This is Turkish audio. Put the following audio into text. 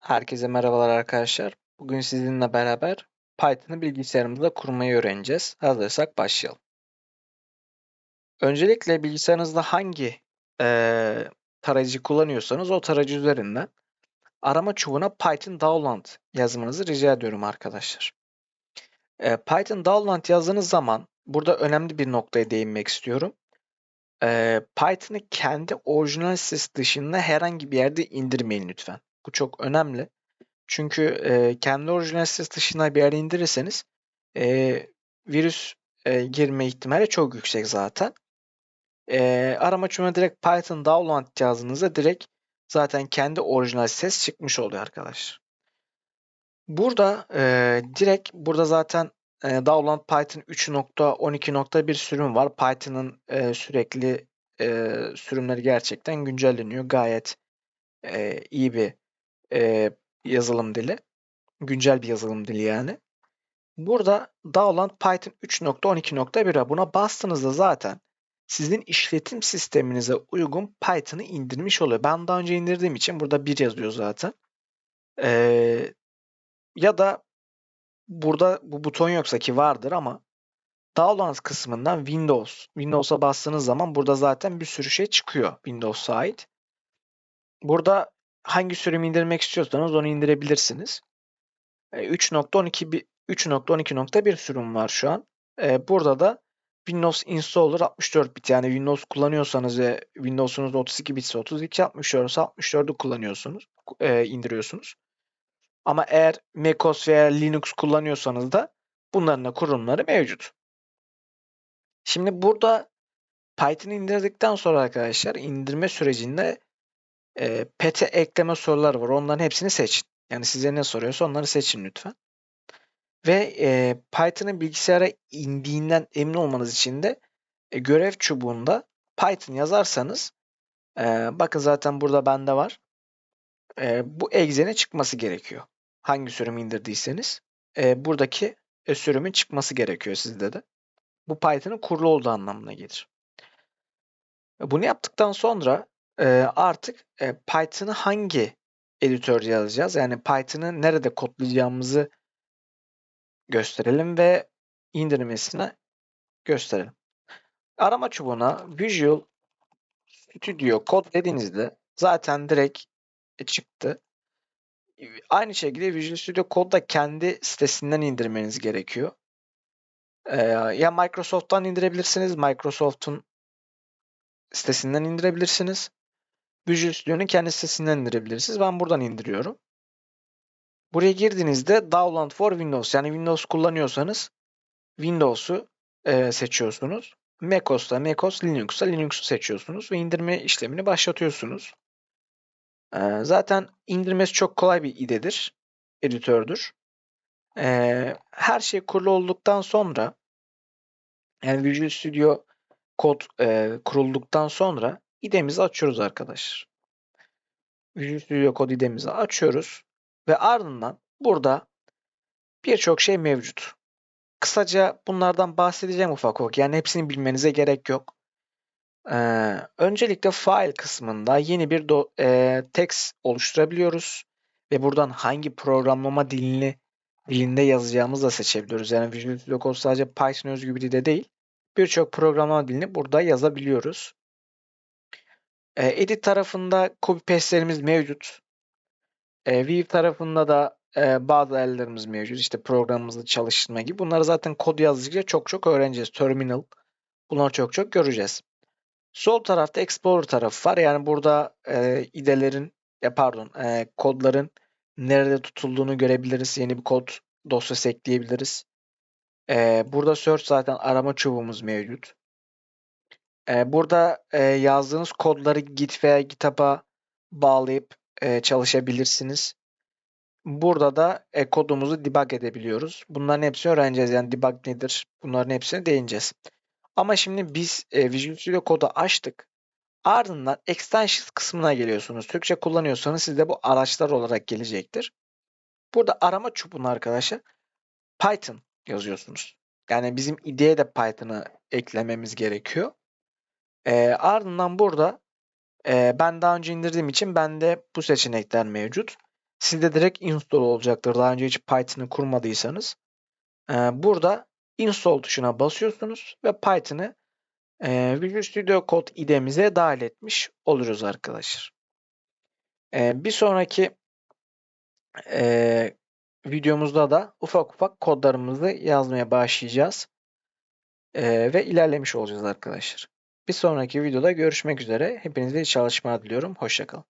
Herkese merhabalar arkadaşlar. Bugün sizinle beraber Python'ı bilgisayarımızda kurmayı öğreneceğiz. Hazırsak başlayalım. Öncelikle bilgisayarınızda hangi eee tarayıcı kullanıyorsanız o tarayıcı üzerinden arama çubuğuna Python download yazmanızı rica ediyorum arkadaşlar. Eee, Python download yazdığınız zaman burada önemli bir noktaya değinmek istiyorum. Eee, Python'ı kendi orijinal sitesi dışında herhangi bir yerde indirmeyin lütfen. Bu çok önemli. Çünkü e, kendi orijinal sitesi dışına bir yere indirirseniz e, virüs e, girme ihtimali çok yüksek zaten. E, arama çubuğuna direkt Python download yazdığınızda direkt zaten kendi orijinal ses çıkmış oluyor arkadaşlar. Burada e, direkt burada zaten e, download Python 3.12.1 sürüm var. Python'ın e, sürekli e, sürümleri gerçekten güncelleniyor. Gayet e, iyi bir e, yazılım dili. Güncel bir yazılım dili yani. Burada Dowland Python 3.12.1'e buna bastığınızda zaten sizin işletim sisteminize uygun Python'ı indirmiş oluyor. Ben daha önce indirdiğim için burada 1 yazıyor zaten. Ee, ya da burada bu buton yoksa ki vardır ama Download kısmından Windows. Windows'a bastığınız zaman burada zaten bir sürü şey çıkıyor Windows'a ait. Burada hangi sürümü indirmek istiyorsanız onu indirebilirsiniz. 3.12 3.12.1 sürüm var şu an. E, burada da Windows Installer 64 bit yani Windows kullanıyorsanız ve Windows'unuz 32 bitse 32 64 64'ü kullanıyorsunuz, e, indiriyorsunuz. Ama eğer macOS veya Linux kullanıyorsanız da bunların da kurulumları mevcut. Şimdi burada Python indirdikten sonra arkadaşlar indirme sürecinde e, PET'e ekleme sorular var. Onların hepsini seçin. Yani size ne soruyorsa onları seçin lütfen. Ve e, Python'ın bilgisayara indiğinden emin olmanız için de e, görev çubuğunda Python yazarsanız e, bakın zaten burada bende var. E, bu egzene çıkması gerekiyor. Hangi sürümü indirdiyseniz e, buradaki e, sürümün çıkması gerekiyor sizde de. Bu Python'ın kurulu olduğu anlamına gelir. Bunu yaptıktan sonra e, artık e, Python'ı hangi editörde yazacağız? Yani Python'ı nerede kodlayacağımızı gösterelim ve indirmesini gösterelim. Arama çubuğuna Visual Studio Code dediğinizde zaten direkt çıktı. Aynı şekilde Visual Studio Code da kendi sitesinden indirmeniz gerekiyor. Ya Microsoft'tan indirebilirsiniz. Microsoft'un sitesinden indirebilirsiniz. Visual Studio'nun kendi sitesinden indirebilirsiniz. Ben buradan indiriyorum. Buraya girdiğinizde Download for Windows yani Windows kullanıyorsanız Windows'u e, seçiyorsunuz. macOS'ta macOS, Linux'ta Linux'u seçiyorsunuz ve indirme işlemini başlatıyorsunuz. E, zaten indirmesi çok kolay bir idedir, editördür. E, her şey kurulu olduktan sonra yani Visual Studio kod e, kurulduktan sonra idemizi açıyoruz arkadaşlar. Visual Studio Code idemizi açıyoruz. Ve ardından burada birçok şey mevcut. Kısaca bunlardan bahsedeceğim ufak ufak. Yani hepsini bilmenize gerek yok. Ee, öncelikle file kısmında yeni bir do, e, text oluşturabiliyoruz. Ve buradan hangi programlama dilini dilinde yazacağımızı da seçebiliyoruz. Yani Visual Studio Code sadece Python özgü bir de değil. Birçok programlama dilini burada yazabiliyoruz. Ee, edit tarafında copy paste'lerimiz mevcut. E, View tarafında da e, bazı ayarlarımız mevcut. İşte programımızı çalıştırma gibi. Bunları zaten kod yazdıkça çok çok öğreneceğiz. Terminal. Bunları çok çok göreceğiz. Sol tarafta Explorer tarafı var. Yani burada e, idelerin ya pardon e, kodların nerede tutulduğunu görebiliriz. Yeni bir kod dosyası ekleyebiliriz. E, burada search zaten arama çubuğumuz mevcut. E, burada e, yazdığınız kodları Git veya GitHub'a bağlayıp e, çalışabilirsiniz. Burada da e, kodumuzu debug edebiliyoruz. Bunların hepsini öğreneceğiz. Yani debug nedir? Bunların hepsine değineceğiz. Ama şimdi biz Visual Studio kodu açtık. Ardından extensions kısmına geliyorsunuz. Türkçe kullanıyorsanız sizde bu araçlar olarak gelecektir. Burada arama çubuğuna arkadaşlar Python yazıyorsunuz. Yani bizim ideye de Python'ı eklememiz gerekiyor. E, ardından burada e, ben daha önce indirdiğim için bende bu seçenekler mevcut. sizde direkt install olacaktır. Daha önce hiç Python'ı kurmadıysanız. Ee, burada install tuşuna basıyorsunuz ve Python'ı e, Visual Studio Code IDE'mize dahil etmiş oluruz arkadaşlar. Ee, bir sonraki e, videomuzda da ufak ufak kodlarımızı yazmaya başlayacağız. Ee, ve ilerlemiş olacağız arkadaşlar. Bir sonraki videoda görüşmek üzere. Hepinize iyi çalışmalar diliyorum. Hoşçakalın.